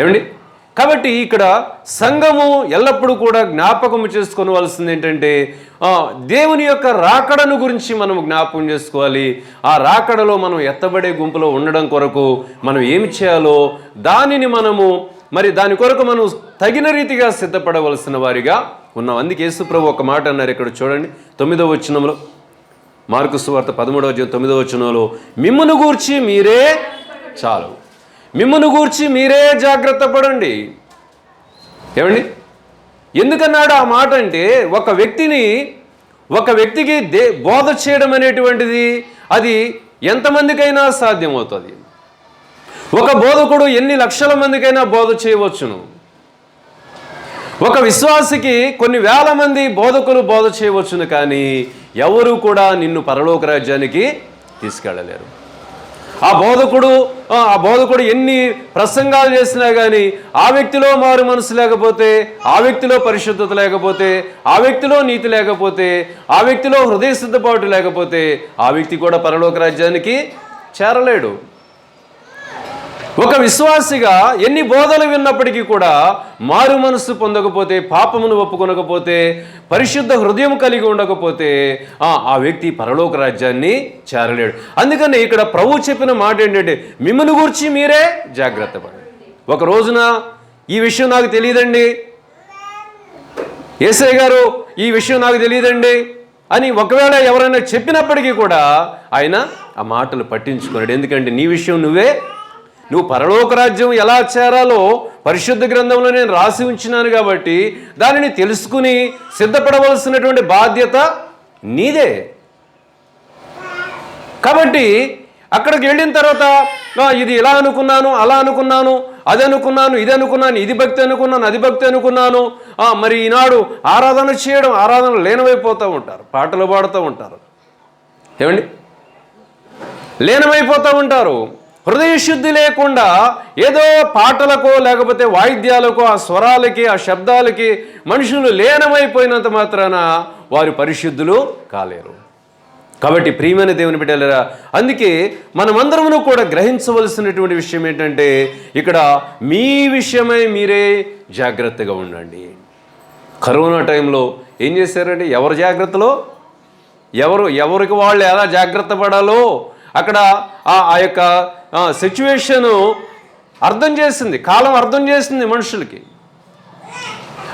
ఏమండి? కాబట్టి ఇక్కడ సంఘము ఎల్లప్పుడూ కూడా జ్ఞాపకం చేసుకోవలసింది ఏంటంటే దేవుని యొక్క రాకడను గురించి మనం జ్ఞాపకం చేసుకోవాలి. ఆ రాకడలో మనం ఎత్తబడే గుంపులో ఉండడం కొరకు మనం ఏమి చేయాలో దానిని మనము మరి దాని కొరకు మనం తగిన రీతిగా సిద్ధపడవలసిన వారిగా ఉన్నాం. అందుకే యేసుప్రభు ఒక మాట అన్నారు ఇక్కడ చూడండి తొమ్మిదవ వచనంలో. మార్కు సువార్త పదమూడవ తొమ్మిదవ వచనంలో మిమ్మను గూర్చి మీరే చాలు మిమ్మల్ని గూర్చి మీరే జాగ్రత్త పడండి. ఏమండి? ఎందుకన్నాడు ఆ మాట అంటే ఒక వ్యక్తిని ఒక వ్యక్తికి దే బోధ చేయడం అనేటువంటిది అది ఎంతమందికైనా సాధ్యమవుతుంది. ఒక బోధకుడు ఎన్ని లక్షల మందికైనా బోధ చేయవచ్చును. ఒక విశ్వాసికి కొన్ని వేల మంది బోధకులు బోధ చేయవచ్చును కానీ ఎవరు కూడా నిన్ను పరలోక రాజ్యానికి తీసుకెళ్ళలేరు. ఆ బోధకుడు ఆ బోధకుడు ఎన్ని ప్రసంగాలు చేసినా కానీ ఆ వ్యక్తిలో మారు మనసు లేకపోతే ఆ వ్యక్తిలో పరిశుద్ధత లేకపోతే ఆ వ్యక్తిలో నీతి లేకపోతే ఆ వ్యక్తిలో హృదయ సిద్ధపాటు లేకపోతే ఆ వ్యక్తి కూడా పరలోక రాజ్యానికి చేరలేడు. ఒక విశ్వాసిగా ఎన్ని బోధలు విన్నప్పటికీ కూడా మారు మనస్సు పొందకపోతే పాపమును ఒప్పుకొనకపోతే పరిశుద్ధ హృదయం కలిగి ఉండకపోతే ఆ వ్యక్తి పరలోక రాజ్యాన్ని చేరలేడు. అందుకని ఇక్కడ ప్రభు చెప్పిన మాట ఏంటంటే మిమ్మల్ని గురించి మీరే జాగ్రత్త పడండి. ఒక రోజున ఈ విషయం నాకు తెలియదండి. ఏసై గారు ఈ విషయం నాకు తెలియదండి అని ఒకవేళ ఎవరైనా చెప్పినప్పటికీ కూడా ఆయన ఆ మాటలు పట్టించుకున్నాడు ఎందుకంటే నీ విషయం నువ్వే నువ్వు పరలోక రాజ్యం ఎలా చేరాలో పరిశుద్ధ గ్రంథంలో నేను రాసి ఉంచినాను కాబట్టి దానిని తెలుసుకుని సిద్ధపడవలసినటువంటి బాధ్యత నీదే. కాబట్టి అక్కడికి వెళ్ళిన తర్వాత ఇది ఇలా అనుకున్నాను అలా అనుకున్నాను అది అనుకున్నాను ఇది అనుకున్నాను ఇది భక్తి అనుకున్నాను అది భక్తి అనుకున్నాను. మరి ఈనాడు ఆరాధన చేయడం ఆరాధన లేనమైపోతూ ఉంటారు పాటలు పాడుతూ ఉంటారు. ఏమండి? లీనమైపోతూ ఉంటారు. హృదయశుద్ధి లేకుండా ఏదో పాటలకో లేకపోతే వాయిద్యాలకో ఆ స్వరాలకి ఆ శబ్దాలకి మనుషులు లీనమైపోయినంత మాత్రాన వారు పరిశుద్ధులు కాలేరు. కాబట్టి ప్రియమైన దేవుని బిడ్డలరా అందుకే మనమందరమును కూడా గ్రహించవలసినటువంటి విషయం ఏంటంటే ఇక్కడ మీ విషయమై మీరే జాగ్రత్తగా ఉండండి. కరోనా టైంలో ఏం చేశారంటే ఎవరి జాగ్రత్తలో? ఎవరు ఎవరికి వాళ్ళు ఎలా జాగ్రత్త పడాలో అక్కడ ఆ ఆ యొక్క సిచ్యువేషను అర్థం చేసింది కాలం అర్థం చేసింది మనుషులకి.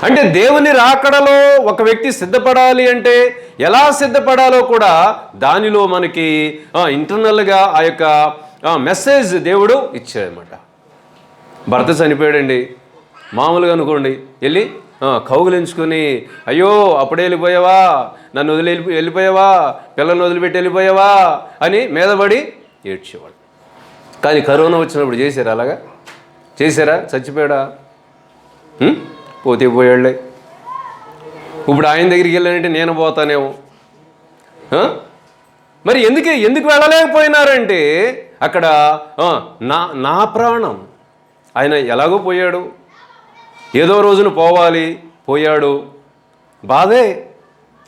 అంటే దేవుని రాకడలో ఒక వ్యక్తి సిద్ధపడాలి అంటే ఎలా సిద్ధపడాలో కూడా దానిలో మనకి ఇంటర్నల్గా ఆ యొక్క మెసేజ్ దేవుడు ఇచ్చాడనమాట భర్త చనిపోయాడండి. మామూలుగా అనుకోండి వెళ్ళి కౌగులించుకొని అయ్యో అప్పుడే వెళ్ళిపోయావా? నన్ను వదిలి వెళ్ళిపోయావా? పిల్లల్ని వదిలిపెట్టి వెళ్ళిపోయావా? అని మీదపడి ఏడ్చేవాడు. కానీ కరోనా వచ్చినప్పుడు చేశారా అలాగా? చేశారా? చచ్చిపోయాడా? పోతే పోయాళ్ళే. ఇప్పుడు ఆయన దగ్గరికి వెళ్ళానంటే నేను పోతానేమో. మరి ఎందుకే? ఎందుకు వెళ్ళలేకపోయినారంటే అక్కడ నా నా ప్రాణం. ఆయన ఎలాగో పోయాడు. ఏదో రోజున పోవాలి పోయాడు. బాధే.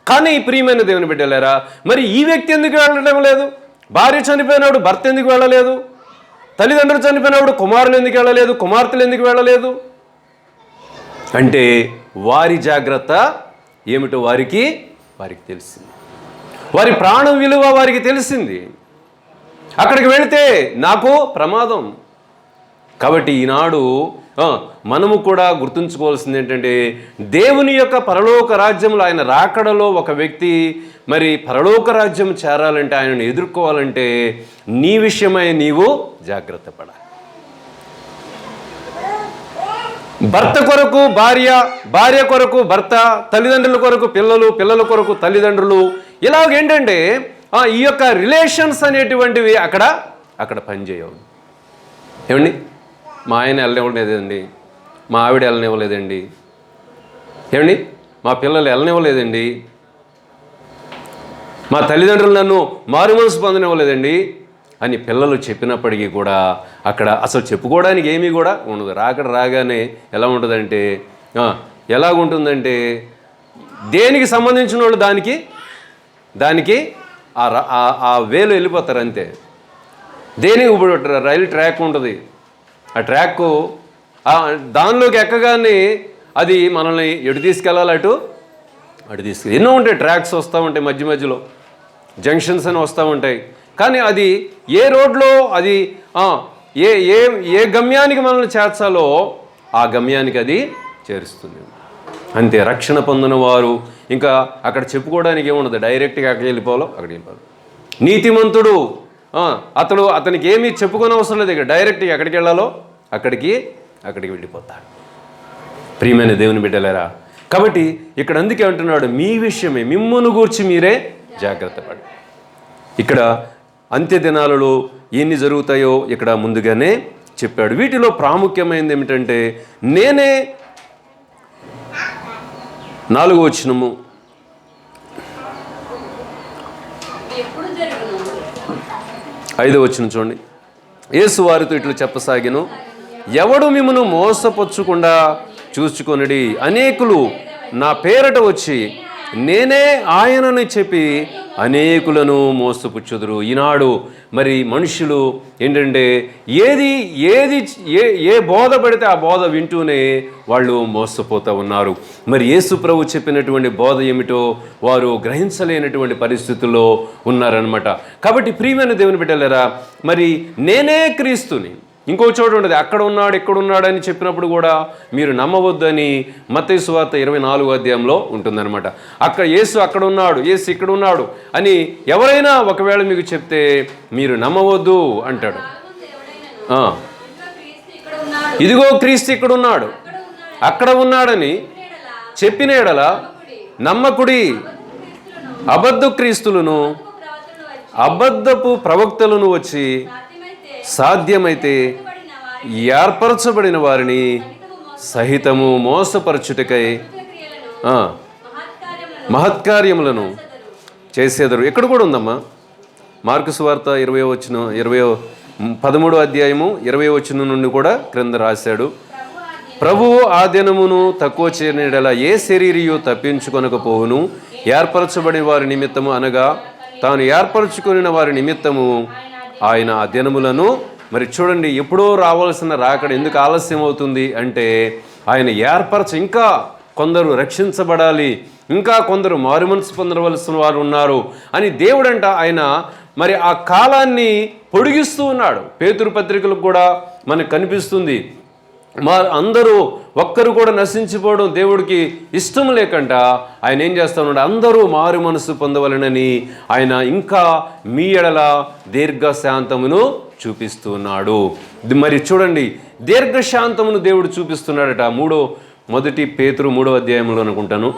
కానీ ఈ ప్రియమైన దేవుని బిడ్డలేరా మరి ఈ వ్యక్తి ఎందుకు వెళ్ళడం లేదు? భార్య చనిపోయినప్పుడు భర్త ఎందుకు వెళ్ళలేదు? తల్లిదండ్రులు చనిపోయినప్పుడు కుమారులు ఎందుకు వెళ్ళలేదు? కుమార్తెలు ఎందుకు వెళ్ళలేదు? అంటే వారి జాగ్రత్త ఏమిటో వారికి వారికి తెలిసింది. వారి ప్రాణం విలువ వారికి తెలిసింది. అక్కడికి వెళితే నాకు ప్రమాదం. కాబట్టి ఈనాడు మనము కూడా గుర్తుంచుకోవాల్సింది ఏంటంటే దేవుని యొక్క పరలోక రాజ్యంలో ఆయన రాకడలో ఒక వ్యక్తి మరి పరలోక రాజ్యం చేరాలంటే ఆయనను ఎదుర్కోవాలంటే నీ విషయమై నీవు జాగ్రత్త పడాలి. భర్త కొరకు భార్య భార్య కొరకు భర్త తల్లిదండ్రుల కొరకు పిల్లలు పిల్లల కొరకు తల్లిదండ్రులు ఇలాగేంటంటే ఈ యొక్క రిలేషన్స్ అనేటువంటివి అక్కడ అక్కడ పనిచేయవు. ఏమండి? మా ఆయన వెళ్ళనివ్వలేదండి. మా ఆవిడ వెళ్ళనివ్వలేదండి. ఏమండి? మా పిల్లలు వెళ్ళనివ్వలేదండి. మా తల్లిదండ్రులు నన్ను మారు మనసు పొందనివ్వలేదండి అని పిల్లలు చెప్పినప్పటికీ కూడా అక్కడ అసలు చెప్పుకోవడానికి ఏమీ కూడా ఉండదు. రాకడ రాగానే ఎలా ఉంటుందంటే ఎలాగుంటుందంటే దేనికి సంబంధించిన వాళ్ళు దానికి దానికి ఆ ర- ఆ- ఆ వేలు వెళ్ళిపోతారు అంతే. దేనికి ఇప్పుడు రైలు ట్రాక్ ఉంటుంది? ఆ ట్రాక్ దానిలోకి ఎక్కగానే అది మనల్ని ఎటు తీసుకెళ్ళాలి అటు? అటు తీసుకు ఎన్నో ఉంటాయి ట్రాక్స్ వస్తూ ఉంటాయి మధ్య మధ్యలో. జంక్షన్స్ అని వస్తూ ఉంటాయి. కానీ అది ఏ రోడ్లో అది ఏ ఏ ఏ గమ్యానికి మనల్ని చేర్చాలో ఆ గమ్యానికి అది చేరుస్తుంది. అంతే రక్షణ పొందిన వారు ఇంకా అక్కడ చెప్పుకోవడానికి ఏముండదు. డైరెక్ట్గా అక్కడికి వెళ్ళిపోవాలో అక్కడికి వెళ్ళిపోవాలి. నీతిమంతుడు అతడు అతనికి ఏమీ చెప్పుకోని అవసరం లేదు. ఇక డైరెక్ట్గా ఎక్కడికి వెళ్ళాలో అక్కడికి అక్కడికి వెళ్ళిపోతాడు. ప్రియమైన దేవుని బిడ్డలేరా కాబట్టి ఇక్కడ అందుకే అంటున్నాడు మీ విషయమే మిమ్మును గూర్చి మీరే జాగ్రత్త పడి. ఇక్కడ అంత్య దినాలలో ఎన్ని జరుగుతాయో ఇక్కడ ముందుగానే చెప్పాడు. వీటిలో ప్రాముఖ్యమైనది ఏమిటంటే నేనే నాలుగో వచ్చినము ఐదో వచ్చిన చూడండి. యేసు వారితో ఇట్లు చెప్పసాగిను. ఎవడు మిమ్మను మోసపుచ్చకుండా చూసుకొనిడి? అనేకులు నా పేరట వచ్చి నేనే ఆయనని చెప్పి అనేకులను మోసపుచ్చుదురు. ఈనాడు మరి మనుషులు ఏంటంటే ఏది ఏది ఏ ఏ బోధ పడితే ఆ బోధ వింటూనే వాళ్ళు మోసపోతూ ఉన్నారు. మరి యేసు ప్రభు చెప్పినటువంటి బోధ ఏమిటో వారు గ్రహించలేనటువంటి పరిస్థితుల్లో ఉన్నారనమాట కాబట్టి ప్రియమైన దేవుని పెట్టలేరా మరి నేనే క్రీస్తుని ఇంకో చోట ఉండదు. అక్కడ ఉన్నాడు ఇక్కడ ఉన్నాడు అని చెప్పినప్పుడు కూడా మీరు నమ్మవద్దని మత్తయి సువార్త ఇరవై నాలుగు అధ్యాయంలో ఉంటుందన్నమాట. అక్కడ యేసు అక్కడ ఉన్నాడు యేసు ఇక్కడ ఉన్నాడు అని ఎవరైనా ఒకవేళ మీకు చెప్తే మీరు నమ్మవద్దు అంటాడు. ఇదిగో క్రీస్తు ఇక్కడ ఉన్నాడు. అక్కడ ఉన్నాడని చెప్పిన ఎడల నమ్మకుడి అబద్ధ క్రీస్తులను అబద్ధపు ప్రవక్తలను వచ్చి సాధ్యమైతే ఏర్పరచబడిన వారిని సహితము మోసపరచుటకై మహత్కార్యములను చేసేదరు. ఎక్కడ కూడా ఉందమ్మా? మార్కు సువార్త ఇరవై వచ్చిన ఇరవై పదమూడో అధ్యాయము ఇరవై వచ్చిన నుండి కూడా క్రింద రాశాడు. ప్రభువు ఆ దినమును తక్కువ చేరినడల ఏ శరీరియు తప్పించుకొనకపోవును? ఏర్పరచబడిన వారి నిమిత్తము అనగా తాను ఏర్పరచుకుని వారి నిమిత్తము ఆయన ఆ దినములను మరి చూడండి ఎప్పుడో రావాల్సిన రాకడ ఎందుకు ఆలస్యం అవుతుంది అంటే ఆయన ఏర్పరచ ఇంకా కొందరు రక్షించబడాలి ఇంకా కొందరు మారుమనసు పొందవలసిన వారు ఉన్నారు అని దేవుడంట ఆయన. మరి ఆ కాలాన్ని పొడిగిస్తూ ఉన్నాడు. పేతురు పత్రికలకు కూడా మనకు కనిపిస్తుంది. మా అందరూ ఒక్కరు కూడా నశించిపోవడం దేవుడికి ఇష్టం లేకంట. ఆయన ఏం చేస్తామంటే అందరూ మారు మనసు పొందవలనని ఆయన ఇంకా మీ ఎడల దీర్ఘశాంతమును చూపిస్తున్నాడు. మరి చూడండి దీర్ఘశాంతమును దేవుడు చూపిస్తున్నాడట. మూడో మొదటి పేతురు మూడో అధ్యాయంలో అనుకుంటాను.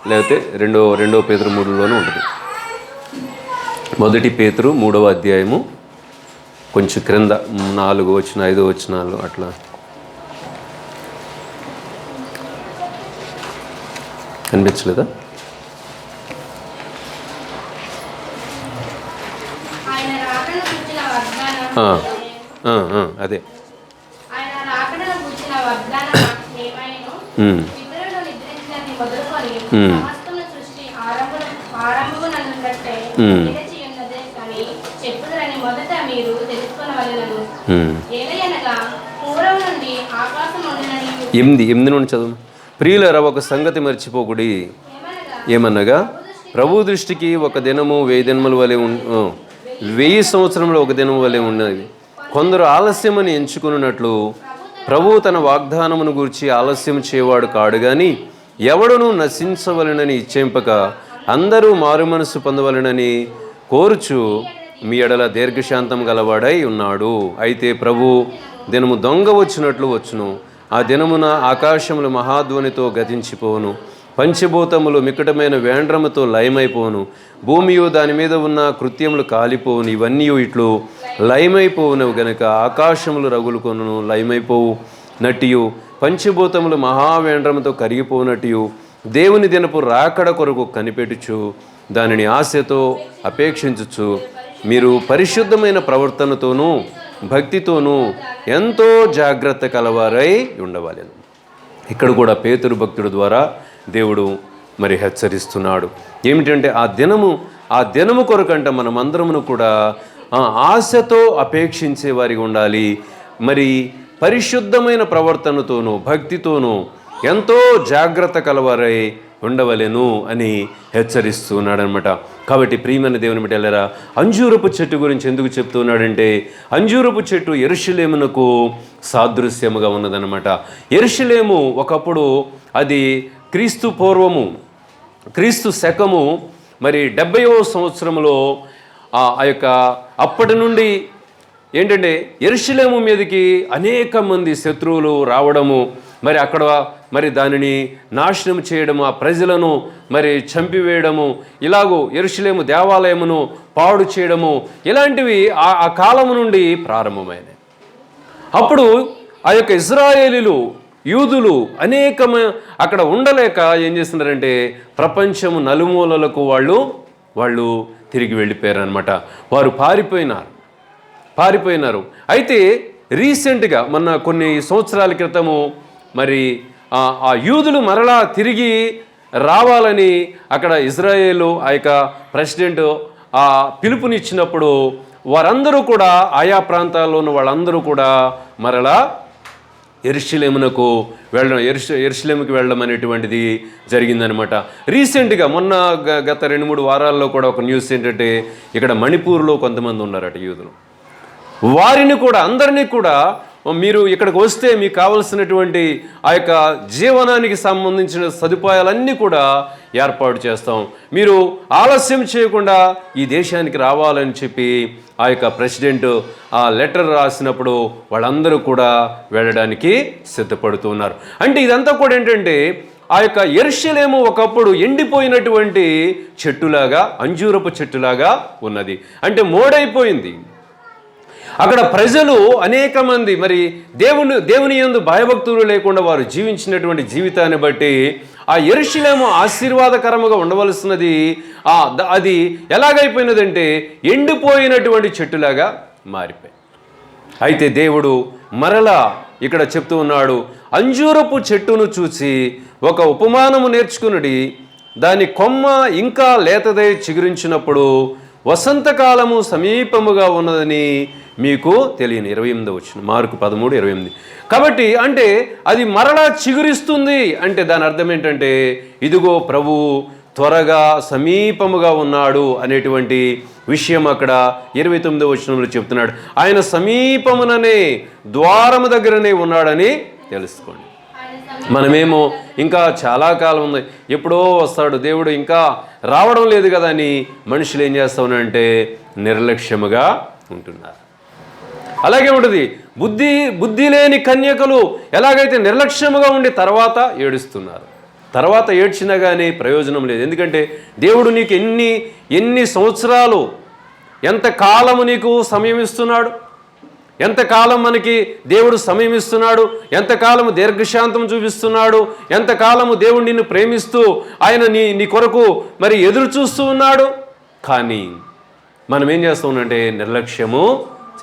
లేకపోతే రెండో రెండో పేతురు మూడులోనూ ఉంటుంది. మొదటి పేతురు మూడవ అధ్యాయము కొంచెం క్రింద నాలుగు వచ్చిన ఐదో వచ్చినాలు అట్లా కనిపించలేదా ఆయన రాకను కూర్చిన వాగ్దానం ఆ, ఆ, ఆ, అదే ఆయన రాకడను కూర్చిన వాగ్దానం ఏమైనను ఉమ్, పితరులు నిద్రించినది మొదలుకొని Hmm. సమస్తము సృష్టి ఆరంభం ఆరంభము నన్నున్నట్టే Hmm. నిలిచి ఉన్నదే కానీ చెప్పుదరని మొదట మీరు తెలుసుకొనవలెనను ఉమ్. ఏలయనగా పూర్వం నుండి ఆకాశం ఉండినని ఎనిమిది ఎనిమిది నుండి చదువు. ప్రియులర ఒక సంగతి మర్చిపోకుడి. ఏమనగా ప్రభు దృష్టికి ఒక దినము వెయ్యి దినముల వలె ఉన్ వెయ్యి సంవత్సరంలో ఒక దినం వలె ఉన్నది. కొందరు ఆలస్యమని ఎంచుకున్నట్లు ప్రభు తన వాగ్దానమును గురించి ఆలస్యం చేయవాడు కాడు గాని ఎవడును నశించవలనని ఇచ్చేంపక అందరూ మారుమనసు పొందవలనని కోరుచు మీ ఎడల దీర్ఘశాంతం గలవాడై ఉన్నాడు. అయితే ప్రభు దినము దొంగ వచ్చినట్లు వచ్చును. ఆ దినమున ఆకాశములు మహాధ్వనితో గతించిపోను పంచభూతములు మికటమైన వేండ్రముతో లయమైపోవును. భూమియు దాని మీద ఉన్న కృత్యములు కాలిపోవును. ఇవన్నీ ఇట్లు లయమైపోవునవు గనుక ఆకాశములు రగులుకొను లయమైపోవు నటియు పంచభూతములు మహావేండ్రముతో కరిగిపోనటియు దేవుని దినపు రాకడ కొరకు కనిపెట్టుచు దానిని ఆశతో అపేక్షించుచు మీరు పరిశుద్ధమైన ప్రవర్తనతోనూ భక్తితోనూ ఎంతో జాగ్రత్త కలవారై ఉండవాలి ఇక్కడ కూడా పేతురు భక్తుడు ద్వారా దేవుడు మరి హెచ్చరిస్తున్నాడు. ఏమిటంటే ఆ దినము ఆ దినము కొరకంట మనమందరమును కూడా ఆశతో అపేక్షించే వారిగా ఉండాలి. మరి పరిశుద్ధమైన ప్రవర్తనతోనూ భక్తితోనూ ఎంతో జాగ్రత్త కలవారై ఉండవలెను అని హెచ్చరిస్తున్నాడు అనమాట కాబట్టి ప్రియమైన దేవుని బిడ్డలరా అంజూరపు చెట్టు గురించి ఎందుకు చెప్తున్నాడంటే అంజూరపు చెట్టు ఎరుషులేమునకు సాదృశ్యముగా ఉన్నదనమాట ఎరుషులేము ఒకప్పుడు అది క్రీస్తు పూర్వము క్రీస్తు శకము మరి డెబ్బైవ సంవత్సరంలో ఆ ఆ యొక్క అప్పటి నుండి ఏంటంటే ఎరుషులేము మీదకి అనేక మంది శత్రువులు రావడము మరి అక్కడ మరి దానిని నాశనం చేయడము ఆ ప్రజలను మరి చంపివేయడము ఇలాగూ ఎరుషులేము దేవాలయమును పాడు చేయడము ఇలాంటివి ఆ ఆ కాలము నుండి ప్రారంభమైనవి అప్పుడు ఆ యొక్క ఇజ్రాయేలీలు యూదులు అనేకమ అక్కడ ఉండలేక ఏం చేస్తున్నారంటే ప్రపంచం నలుమూలలకు వాళ్ళు వాళ్ళు తిరిగి వెళ్ళిపోయారు అనమాట వారు పారిపోయినారు. పారిపోయినారు. అయితే రీసెంట్గా మొన్న కొన్ని సంవత్సరాల క్రితము మరి ఆ- యూదులు మరలా తిరిగి రావాలని అక్కడ ఇజ్రాయేలు ఆ యొక్క ప్రెసిడెంట్ ఆ పిలుపునిచ్చినప్పుడు వారందరూ కూడా ఆయా ప్రాంతాల్లో ఉన్న వాళ్ళందరూ కూడా మరలా ఎరుషులేమునకు వెళ్ళడం ఎరుష ఎరుషులేముకి వెళ్ళడం అనేటువంటిది జరిగిందనమాట రీసెంట్గా మొన్న గత రెండు మూడు వారాల్లో కూడా ఒక న్యూస్ ఏంటంటే ఇక్కడ మణిపూర్లో కొంతమంది ఉన్నారట యూదులు. వారిని కూడా అందరినీ కూడా మీరు ఇక్కడికి వస్తే మీకు కావలసినటువంటి ఆ యొక్క జీవనానికి సంబంధించిన సదుపాయాలన్నీ కూడా ఏర్పాటు చేస్తాం. మీరు ఆలస్యం చేయకుండా ఈ దేశానికి రావాలని చెప్పి ఆ యొక్క ప్రెసిడెంట్ ఆ లెటర్ రాసినప్పుడు వాళ్ళందరూ కూడా వెళ్ళడానికి సిద్ధపడుతున్నారు అంటే ఇదంతా కూడా ఏంటంటే ఆ యొక్క ఎర్షలేము ఒకప్పుడు ఎండిపోయినటువంటి చెట్టులాగా అంజూరపు చెట్టులాగా ఉన్నది. అంటే మోడైపోయింది. అక్కడ ప్రజలు అనేక మంది మరి దేవుని దేవుని యందు భయభక్తులు లేకుండా వారు జీవించినటువంటి జీవితాన్ని బట్టి ఆ ఎరుషులేము ఆశీర్వాదకరముగా ఉండవలసినది ఆ అది ఎలాగైపోయినదంటే ఎండిపోయినటువంటి చెట్టులాగా మారిపోయి అయితే దేవుడు మరలా ఇక్కడ చెప్తూ ఉన్నాడు అంజూరపు చెట్టును చూసి ఒక ఉపమానము నేర్చుకునుడి దాని కొమ్మ ఇంకా లేతదై చిగురించినప్పుడు వసంతకాలము సమీపముగా ఉన్నదని మీకు తెలియని ఇరవై ఎనిమిది వచ్చిన మార్కు పదమూడు ఇరవై ఎనిమిది. కాబట్టి అంటే అది మరలా చిగురిస్తుంది అంటే దాని అర్థం ఏంటంటే ఇదిగో ప్రభు త్వరగా సమీపముగా ఉన్నాడు అనేటువంటి విషయం అక్కడ ఇరవై తొమ్మిదో వచనంలో చెప్తున్నాడు. ఆయన సమీపముననే ద్వారము దగ్గరనే ఉన్నాడని తెలుసుకోండి. మనమేమో ఇంకా చాలా కాలం ఉంది. ఎప్పుడో వస్తాడు. దేవుడు ఇంకా రావడం లేదు కదా అని మనుషులు ఏం చేస్తామనంటే నిర్లక్ష్యముగా ఉంటున్నారు. అలాగే ఉంటుంది. బుద్ధి బుద్ధి లేని కన్యకలు ఎలాగైతే నిర్లక్ష్యముగా ఉండి తర్వాత ఏడుస్తున్నారు? తర్వాత ఏడ్చినా కానీ ప్రయోజనం లేదు. ఎందుకంటే దేవుడు నీకు ఎన్ని ఎన్ని సంవత్సరాలు ఎంత కాలము నీకు సమయం ఇస్తున్నాడు? ఎంతకాలం మనకి దేవుడు సమయం ఇస్తున్నాడు ఎంతకాలము దీర్ఘశాంతం చూపిస్తున్నాడు? ఎంతకాలము దేవుడు నిన్ను ప్రేమిస్తూ ఆయన నీ నీ కొరకు మరి ఎదురు చూస్తూ ఉన్నాడు? కానీ మనం ఏం చేస్తామంటే నిర్లక్ష్యము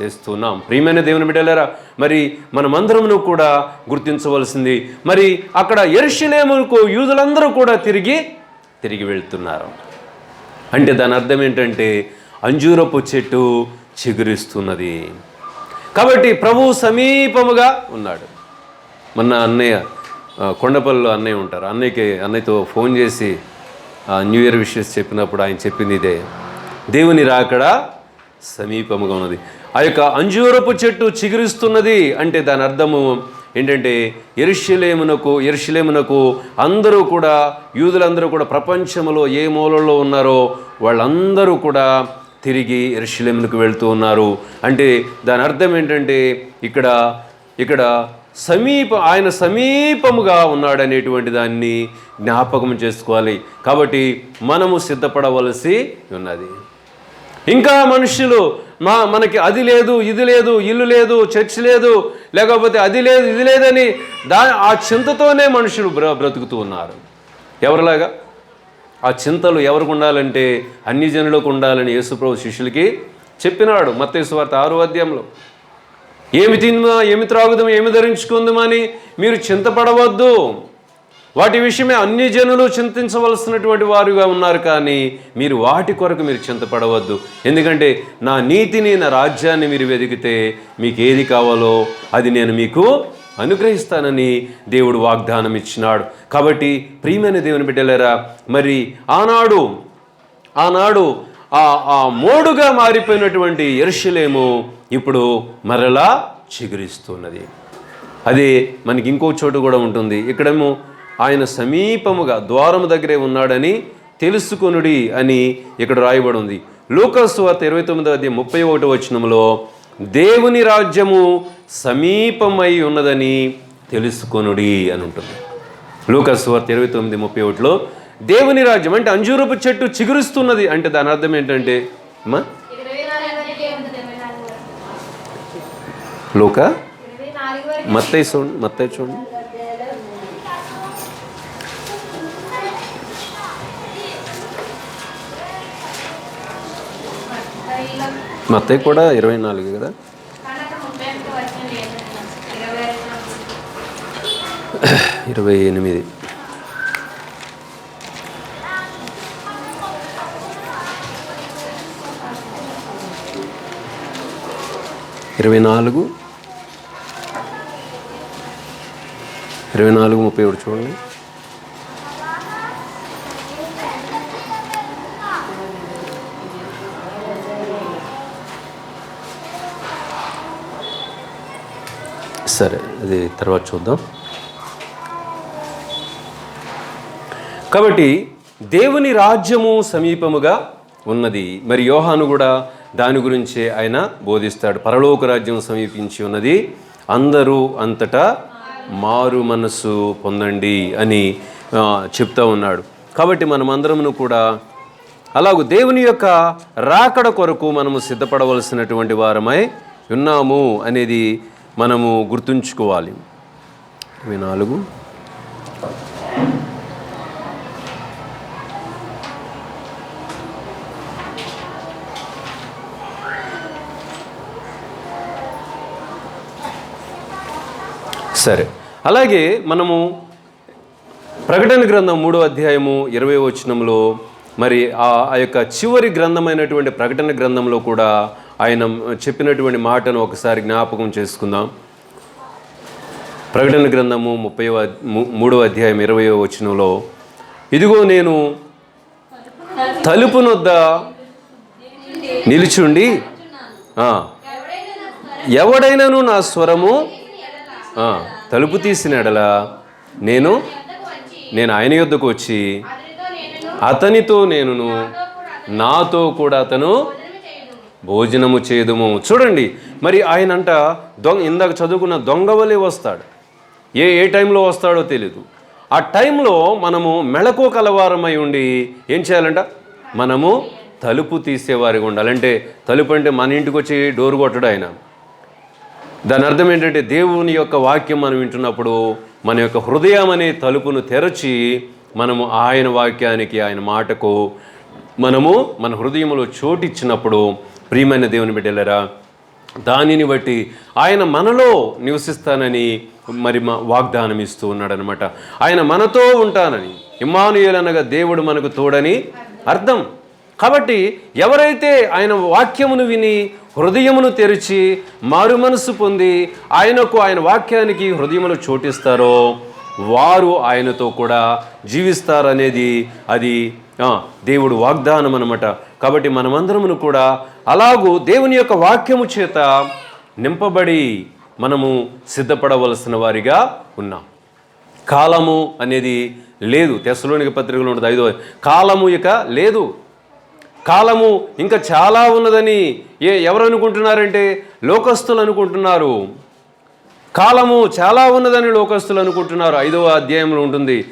చేస్తున్నాం. ప్రియమైన దేవుని బిడ్డలారా మరి మనమందరమును కూడా గుర్తించవలసింది మరి అక్కడ ఎరుషలేములకు యూదులందరూ కూడా తిరిగి తిరిగి వెళ్తున్నారు. అంటే దాని అర్థం ఏంటంటే అంజూరపు చెట్టు చిగురిస్తున్నది. కాబట్టి ప్రభువు సమీపముగా ఉన్నాడు. మొన్న అన్నయ్య కొండపల్లిలో అన్నయ్య ఉంటారు. అన్నయ్యకి అన్నయ్యతో ఫోన్ చేసి న్యూ ఇయర్ విషెస్ చెప్పినప్పుడు ఆయన చెప్పింది ఇదే. దేవుని రాకడ సమీపముగా ఉన్నది. ఆ యొక్క అంజూరపు చెట్టు చిగురిస్తున్నది అంటే దాని అర్థము ఏంటంటే ఎరుషలేమునకు ఎరుషలేమునకు అందరూ కూడా యూదులందరూ కూడా ప్రపంచంలో ఏ మూలలో ఉన్నారో వాళ్ళందరూ కూడా తిరిగి ఎరుషలేమునకు వెళ్తూ ఉన్నారు. అంటే దాని అర్థం ఏంటంటే ఇక్కడ ఇక్కడ సమీప ఆయన సమీపముగా ఉన్నాడనేటువంటి దాన్ని జ్ఞాపకం చేసుకోవాలి. కాబట్టి మనము సిద్ధపడవలసి ఉన్నది. ఇంకా మనుషులు మా మనకి అది లేదు ఇది లేదు ఇల్లు లేదు చర్చ్ లేదు లేకపోతే అది లేదు ఇది లేదని దా ఆ చింతతోనే మనుషులు బ్ర బ్రతుకుతూ ఉన్నారు. ఎవరిలాగా? ఆ చింతలు ఎవరికి ఉండాలంటే అన్ని జనులకు ఉండాలని యేసుప్రభు శిష్యులకి చెప్పినాడు. మత్తయి ఆరో అధ్యాయంలో. ఏమి తిందా ఏమి త్రాగుదాం ఏమి ధరించుకుందామని మీరు చింతపడవద్దు. వాటి విషయమే అన్ని జనులు చింతించవలసినటువంటి వారుగా ఉన్నారు కానీ మీరు వాటి కొరకు మీరు చింతపడవద్దు. ఎందుకంటే నా నీతిని నా రాజ్యాన్ని మీరు వెతికితే మీకు ఏది కావాలో అది నేను మీకు అనుగ్రహిస్తానని దేవుడు వాగ్దానం ఇచ్చినాడు. కాబట్టి ప్రియమైన దేవుని బిడ్డలరా మరి ఆనాడు ఆనాడు ఆ ఆ మోడుగా మారిపోయినటువంటి ఎరుషులేము ఇప్పుడు మరలా చిగురిస్తున్నది. అదే మనకి ఇంకో చోటు కూడా ఉంటుంది. ఇక్కడేమో ఆయన సమీపముగా ద్వారము దగ్గరే ఉన్నాడని తెలుసుకొనుడి అని ఇక్కడ రాయబడి ఉంది. లూకస్ వార్త ఇరవై తొమ్మిదో అధ్యాయం ముప్పై ఒకటి వచనంలో దేవుని రాజ్యము సమీపమై ఉన్నదని తెలుసుకొనుడి అని ఉంటుంది లూకస్ వార్త ఇరవై తొమ్మిది ముప్పై ఒకటిలో దేవుని రాజ్యం అంటే అంజూరపు చెట్టు చిగురుస్తున్నది అంటే దాని అర్థం ఏంటంటే అమ్మా. లోక? మత్తయి చూడండి మత్తయి చూడండి. మా మత్తయి కూడా ఇరవై నాలుగు కదా? ఇరవై ఇరవై ఎనిమిది. ఇరవై నాలుగు. ఇరవై నాలుగు ముప్పై ఒకటి చూడండి. సరే అది తర్వాత చూద్దాం. కాబట్టి దేవుని రాజ్యము సమీపముగా ఉన్నది. మరి యోహాను కూడా దాని గురించే ఆయన బోధిస్తాడు. పరలోక రాజ్యం సమీపించి ఉన్నది. అందరూ అంతటా మారు మనసు పొందండి అని చెప్తా ఉన్నాడు. కాబట్టి మనమందరమును కూడా అలాగూ దేవుని యొక్క రాకడ కొరకు మనము సిద్ధపడవలసినటువంటి వారమై ఉన్నాము అనేది మనము గుర్తుంచుకోవాలి. ఇవి నాలుగు. సరే. అలాగే మనము ప్రకటన గ్రంథం మూడో అధ్యాయము ఇరవై వచనంలో మరి ఆ ఆ యొక్క చివరి గ్రంథమైనటువంటి ప్రకటన గ్రంథంలో కూడా ఆయన చెప్పినటువంటి మాటను ఒకసారి జ్ఞాపకం చేసుకుందాం. ప్రకటన గ్రంథము ముప్పై మూడవ అధ్యాయం ఇరవై వచనంలో ఇదిగో నేను తలుపునొద్ద నిలుచుండి ఎవడైనాను నా స్వరము తలుపు తీసిన నేను నేను ఆయన యొద్దకు వచ్చి అతనితో అతనితో నేనును నాతో కూడా అతను భోజనము చేదుము. చూడండి మరి ఆయన అంట దొంగ ఇందాక చదువుకున్న దొంగవలే వస్తాడు. ఏ ఏ టైంలో వస్తాడో తెలీదు. ఆ టైంలో మనము మెళకు కలవారమై ఉండి ఏం చేయాలంట? మనము తలుపు తీసేవారిగా ఉండాలి. అంటే తలుపు అంటే మన ఇంటికి వచ్చి డోర్ కొట్టడు ఆయన. దాని అర్థం ఏంటంటే దేవుని యొక్క వాక్యం మనం వింటున్నప్పుడు మన యొక్క హృదయం అనే తలుపును తెరచి మనము ఆయన వాక్యానికి ఆయన మాటకు మనము మన హృదయంలో చోటిచ్చినప్పుడు ప్రియమైన దేవుని బిడ్డలరా దానిని బట్టి ఆయన మనలో నివసిస్తానని మరి మా వాగ్దానం ఇస్తూ ఉన్నాడనమాట ఆయన మనతో ఉంటానని ఇమానుయులనగా దేవుడు మనకు తోడని అర్థం. కాబట్టి ఎవరైతే ఆయన వాక్యమును విని హృదయమును తెరిచి మారు మనసు పొంది ఆయనకు ఆయన వాక్యానికి హృదయమును చోటిస్తారో వారు ఆయనతో కూడా జీవిస్తారనేది అది దేవుడు వాగ్దానం అనమాట కాబట్టి మనమందరమును కూడా అలాగూ దేవుని యొక్క వాక్యము చేత నింపబడి మనము సిద్ధపడవలసిన వారిగా ఉన్నాం. కాలము అనేది లేదు. తెసలోనిక పత్రికలో ఉంటుంది ఐదో కాలము ఇక లేదు. కాలము ఇంకా చాలా ఉన్నదని ఏ ఎవరు అనుకుంటున్నారంటే లోకస్తులు అనుకుంటున్నారు. కాలము చాలా ఉన్నదని లోకస్తులు అనుకుంటున్నారు. ఐదవ అధ్యాయంలో ఉంటుంది.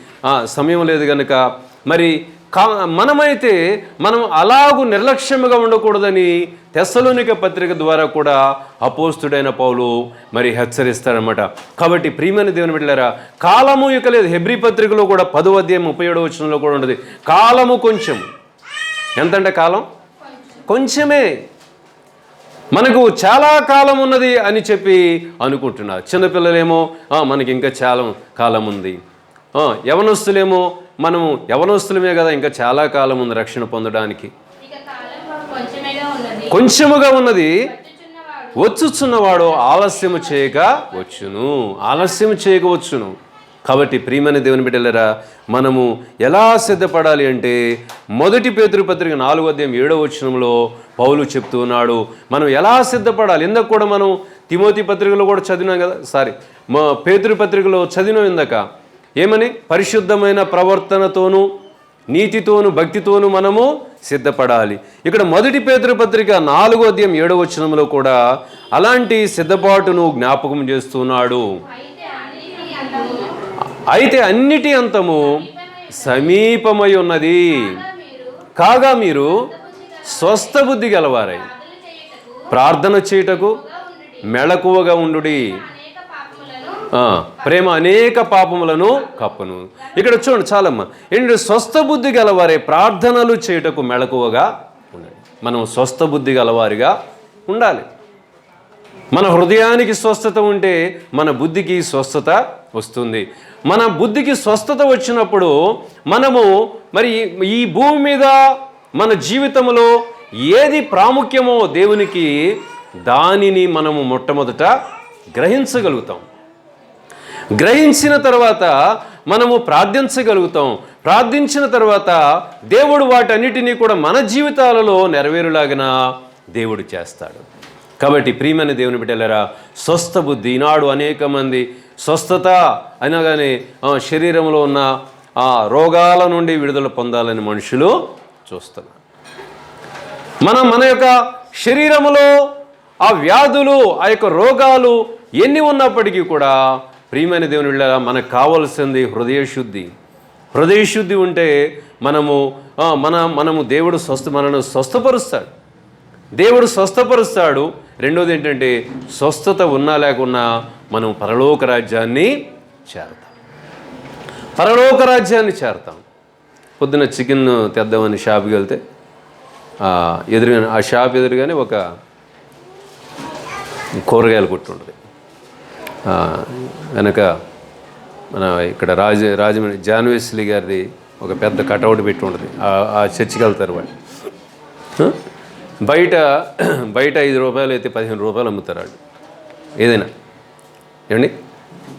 సమయం లేదు కనుక మరి కా మనమైతే మనం అలాగూ నిర్లక్ష్యముగా ఉండకూడదని తెస్సలోనిక పత్రిక ద్వారా కూడా అపోస్తుడైన పౌలు మరి హెచ్చరిస్తారనమాట కాబట్టి ప్రియమైన దేవుని బిడ్డారా కాలము ఇక లేదు. హెబ్రి పత్రికలో కూడా పదో అధ్యాయం ముప్పై ఏడవ వచనంలో కూడా ఉంటుంది కాలము కొంచెం. ఎంతంటే కాలం? కొంచెమే. మనకు చాలా కాలం ఉన్నది అని చెప్పి అనుకుంటున్నారు. చిన్నపిల్లలేమో మనకి ఇంకా చాలా కాలం ఉంది. యవనస్తులేమో మనము యవనస్తులమే కదా ఇంకా చాలా కాలం ఉంది రక్షణ పొందడానికి. కొంచెమేగా ఉన్నది. వచ్చుచున్నవాడు ఆలస్యము చేయక వచ్చును. ఆలస్యము చేయక వచ్చును. కాబట్టి ప్రియమైన దేవుని బిడ్డలరా మనము ఎలా సిద్ధపడాలి అంటే మొదటి పేతురు పత్రిక నాలుగో అధ్యాయం ఏడో వచనంలో పౌలు చెప్తూ ఉన్నాడు మనం ఎలా సిద్ధపడాలి? ఇందాక కూడా మనం తిమోతి పత్రికలో కూడా చదివినాం కదా సారీ మా పేతురు పత్రికలో చదివినాం ఇందాక. ఏమని? పరిశుద్ధమైన ప్రవర్తనతోనూ నీతితోను భక్తితోను మనము సిద్ధపడాలి. ఇక్కడ మొదటి పేదరి పత్రిక నాలుగో అధ్యాయం ఏడవ వచనంలో కూడా అలాంటి సిద్ధపాటును జ్ఞాపకం చేస్తున్నాడు. అయితే అన్నిటి అంతము సమీపమై ఉన్నది. కాగా మీరు స్వస్థ బుద్ధి గలవారై ప్రార్థన చేయుటకు మెళకువగా ఉండుడి. ప్రేమ అనేక పాపములను కప్పును. ఇక్కడ చూడండి చాలమ్మ. ఏంటంటే స్వస్థ బుద్ధి గలవారే ప్రార్థనలు చేయుటకు మెళకువగా ఉండాలి. మనం స్వస్థ బుద్ధి గలవారిగా ఉండాలి. మన హృదయానికి స్వస్థత ఉంటే మన బుద్ధికి స్వస్థత వస్తుంది. మన బుద్ధికి స్వస్థత వచ్చినప్పుడు మనము మరి ఈ భూమి మీద మన జీవితంలో ఏది ప్రాముఖ్యమో దేవునికి దానిని మనము మొట్టమొదట గ్రహించగలుగుతాం. గ్రహించిన తర్వాత మనము ప్రార్థించగలుగుతాం. ప్రార్థించిన తర్వాత దేవుడు వాటన్నిటినీ కూడా మన జీవితాలలో నెరవేరులాగిన దేవుడు చేస్తాడు. కాబట్టి ప్రియమైన దేవుని బిడ్డలరా స్వస్థ బుద్ధి. ఈనాడు అనేక మంది స్వస్థత అయినా కానీ శరీరంలో ఉన్న ఆ రోగాల నుండి విడుదల పొందాలని మనుషులు చూస్తున్నారు. మనం మన యొక్క శరీరములో ఆ వ్యాధులు ఆ యొక్క రోగాలు ఎన్ని ఉన్నప్పటికీ కూడా ప్రియమైన దేవునిళ్ళ మనకు కావాల్సింది హృదయశుద్ధి. హృదయశుద్ధి ఉంటే మనము మన మనము దేవుడు స్వస్థ మనను స్వస్థపరుస్తాడు. దేవుడు స్వస్థపరుస్తాడు. రెండోది ఏంటంటే స్వస్థత ఉన్నా లేకున్నా మనం పరలోక రాజ్యాన్ని చేరతాం. పరలోక రాజ్యాన్ని చేరతాం. పొద్దున చికెన్ తెద్దామని షాప్కి వెళ్తే ఎదురుగానే ఆ షాప్ ఎదురుగానే ఒక కూరగాయలు కొట్టు ఉంటుంది. వెనక మన ఇక్కడ రాజ రాజమండ్రి జాన్వేస్లీ గారిది ఒక పెద్ద కటౌట్ పెట్టి ఉంటుంది. ఆ- చర్చికి వెళ్తారు వాళ్ళు. బయట బయట ఐదు రూపాయలు అయితే పదిహేను రూపాయలు అమ్ముతారు వాళ్ళు. ఏదైనా. ఏమండి?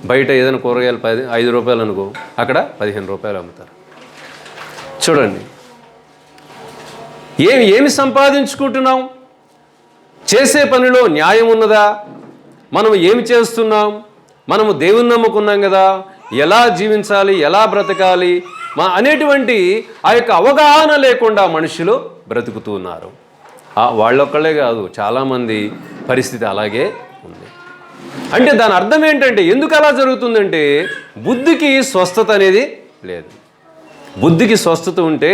బయట ఏదైనా కూరగాయలు పది ఐదు రూపాయలు అనుకో అక్కడ పదిహేను రూపాయలు అమ్ముతారు. చూడండి. ఏమి ఏమి సంపాదించుకుంటున్నాం? చేసే పనిలో న్యాయం ఉన్నదా? మనం ఏమి చేస్తున్నాం? మనము దేవుని నమ్ముకున్నాం కదా. ఎలా జీవించాలి ఎలా బ్రతకాలి మా అనేటువంటి ఆ యొక్క అవగాహన లేకుండా మనుషులు బ్రతుకుతున్నారు వాళ్ళొక్కళ్ళే కాదు చాలామంది పరిస్థితి అలాగే ఉంది. అంటే దాని అర్థం ఏంటంటే ఎందుకు అలా జరుగుతుందంటే బుద్ధికి స్వస్థత అనేది లేదు. బుద్ధికి స్వస్థత ఉంటే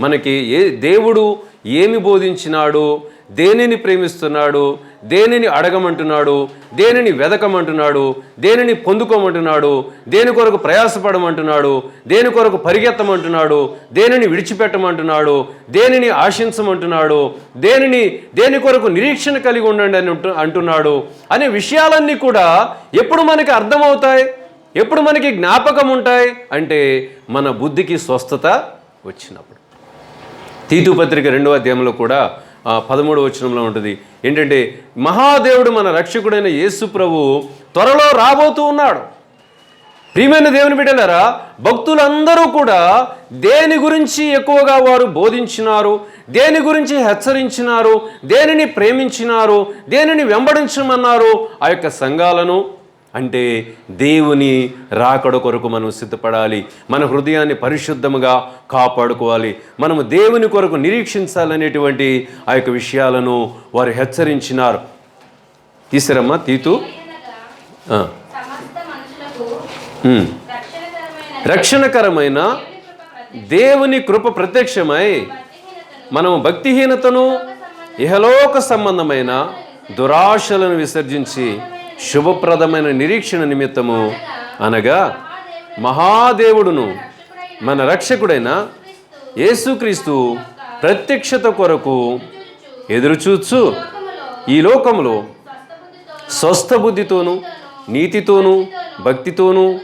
మనకి ఏ దేవుడు ఏమి బోధించినాడు? దేనిని ప్రేమిస్తున్నాడు? దేనిని అడగమంటున్నాడు? దేనిని వెదకమంటున్నాడు? దేనిని పొందుకోమంటున్నాడు? దేని కొరకు ప్రయాసపడమంటున్నాడు? దేని కొరకు పరిగెత్తమంటున్నాడు? దేనిని విడిచిపెట్టమంటున్నాడు? దేనిని ఆశించమంటున్నాడు? దేనిని దేని కొరకు నిరీక్షణ కలిగి ఉండండి అని అంటున్నాడు. అనే విషయాలన్నీ కూడా ఎప్పుడు మనకి అర్థమవుతాయి? ఎప్పుడు మనకి జ్ఞాపకం ఉంటాయి? అంటే మన బుద్ధికి స్వస్థత వచ్చినప్పుడు. తీతు పత్రిక రెండవ అధ్యాయంలో కూడా పదమూడు పదమూడవ వచనంలో ఉంటుంది. ఏంటంటే మహాదేవుడు మన రక్షకుడైన యేసు ప్రభు త్వరలో రాబోతూ ఉన్నాడు. ప్రియమైన దేవుని బిడ్డలారా భక్తులందరూ కూడా దేని గురించి ఎక్కువగా వారు బోధించినారు దేని గురించి హెచ్చరించినారు దేనిని ప్రేమించినారు దేనిని వెంబడించమన్నారు ఆ యొక్క సంఘాలను అంటే దేవుని రాకడ కొరకు మనం సిద్ధపడాలి. మన హృదయాన్ని పరిశుద్ధముగా కాపాడుకోవాలి. మనము దేవుని కొరకు నిరీక్షించాలనేటువంటి ఆ యొక్క విషయాలను వారు హెచ్చరించినారు. తీసారమ్మా తీతు. రక్షణకరమైన దేవుని కృప ప్రత్యక్షమై మనము భక్తిహీనతను ఇహలోక సంబంధమైన దురాశలను విసర్జించి శుభప్రదమైన నిరీక్షణ నిమిత్తము అనగా మహాదేవుడును మన రక్షకుడైన యేసుక్రీస్తు ప్రత్యక్షత కొరకు ఎదురుచూచు. ఈ లోకంలో స్వస్థబుద్ధితోనూ స్వస్థ నీతితోనూ భక్తితోనూ